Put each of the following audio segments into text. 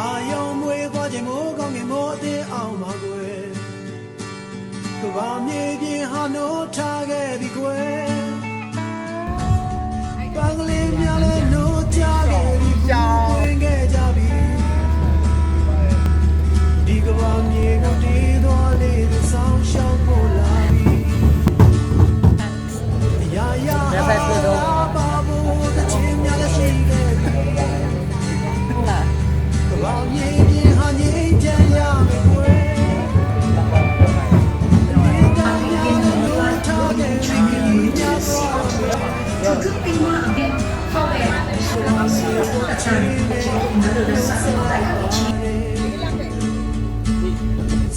အာယုံမွေးသွားခြင်းမိုးကောင်းကင်မိုးအသင်းအောင်ပါကွယ်ကဘာမြေပြင်ဟာနိုးထားခဲ့ပြီကွယ်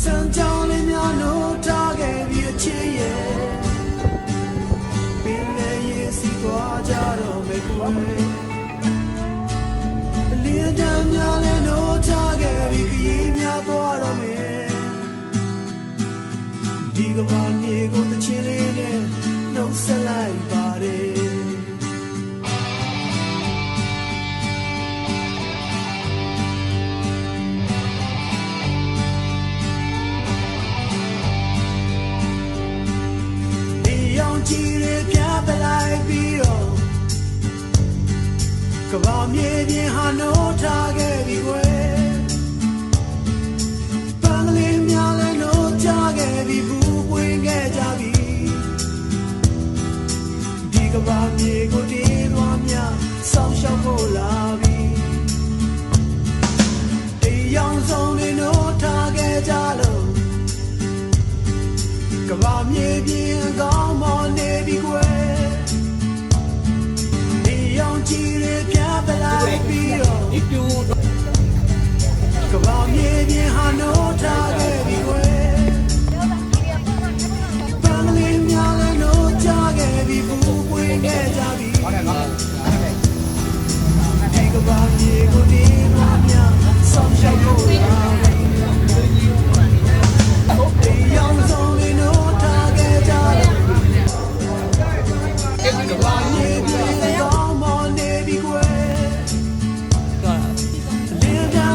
စံကြောင်းလေးများလို့ထားခဲ့ပြီးအချစ်ရဲ့ပင်လည်းရည်စီသွားကြတော့မေကွယ်အလင်းတန်းများလည်းလို့ထားခဲ့ပြီးခရီးများ ကဘာမြေပြင်ဟာနိုးထားခဲ့ပြီကွယ်ပန်းလေးများလည်းနိုးကြခဲ့ပြီဘူးပွင့်ခဲ့ကြပြီဒီကဘာမြေကိုတင်းလွှားများဆောင်းရှောက်ဖို့လာပြီတေးရောင်ဆုံးတွေနိုးထားခဲ့ကြလို့ကဘာမြေပြင်ကောင်းမွန်နေပြီကွယ်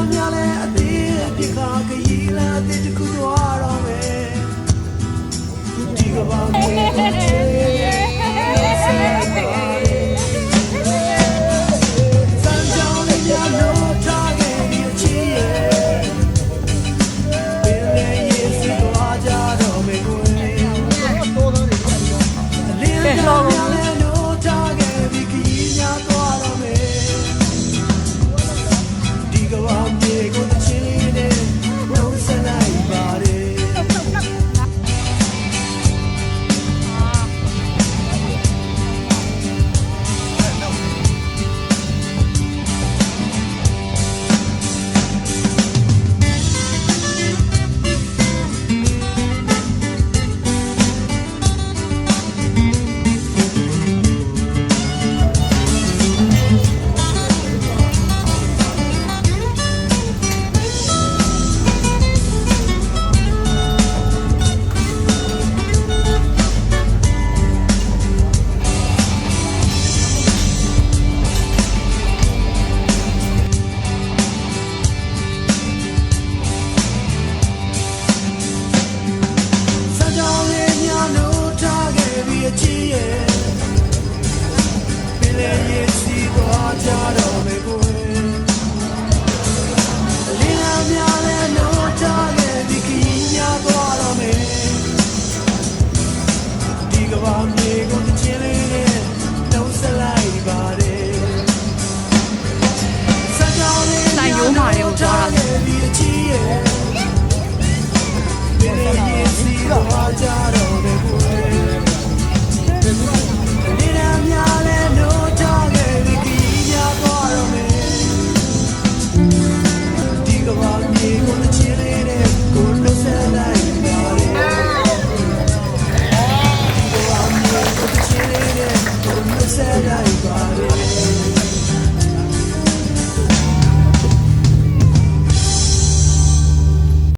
cambiale